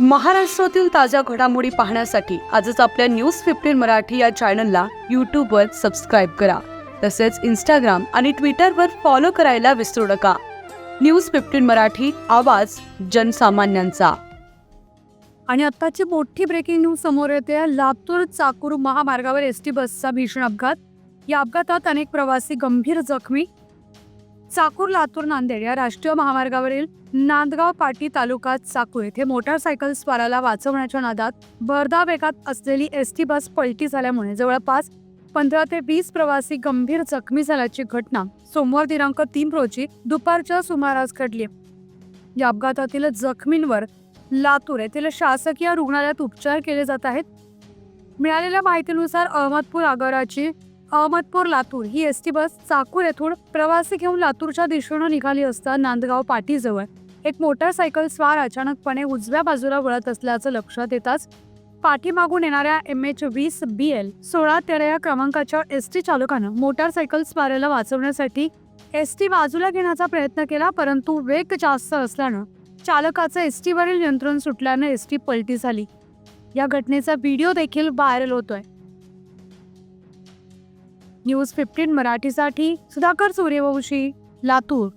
महाराष्ट्रातील ताज्या घडामोडी पाहण्यासाठी आजच आपल्या न्यूज फिफ्टीन मराठी या चॅनलला यूट्यूबवर सबस्क्राईब करा. तसेच इंस्टाग्राम आणि ट्विटरवर फॉलो करायला विसरू नका. न्यूज फिफ्टीन मराठी आवाज जनसामान्यांचा. आणि आत्ताची मोठी ब्रेकिंग न्यूज समोर येते. लातूर चाकूर महामार्गावर एस टी बसचा भीषण अपघात. या अपघातात अनेक प्रवासी गंभीर जखमी चाकूर लातूर नांदेड या राष्ट्रीय महामार्गावरील नांदगाव पाटी तालुका चाकूर येथे मोटारसायकल स्वाराला वाचवण्याच्या नादात भरधाव वेगात असलेली एस टी बस पलटी झाल्यामुळे जवळपास पंधरा ते वीस प्रवासी गंभीर जखमी झाल्याची घटना सोमवार दिनांक तीन रोजी दुपारच्या सुमारास घडली. या अपघातातील जखमींवर लातूर येथील शासकीय रुग्णालयात उपचार केले जात आहेत. मिळालेल्या माहितीनुसार अहमदपूर आगाराची अहमदपूर लातूर ही एस टी बस चाकूर येथून प्रवासी घेऊन लातूरच्या दिशेनं निघाली असता नांदगाव पाटीजवळ. एक मोटारसायकल स्वार अचानकपणे उजव्या बाजूला वळत असल्याचं लक्षात येताच पाठीमागून येणाऱ्या एम एच वीस बी एल सोळा तेरा या क्रमांकाच्या एस टी चालकानं मोटारसायकल स्वाराला वाचवण्यासाठी एस टी बाजूला घेण्याचा प्रयत्न केला परंतु वेग जास्त असल्यानं चालकाचं एस टीवरील नियंत्रण सुटल्यानं एस टी पलटी झाली. या घटनेचा व्हिडिओ देखील व्हायरल होतोय. न्यूज फिफ्टीन मराठीसाठी सुधाकर सूर्यवंशी लातूर.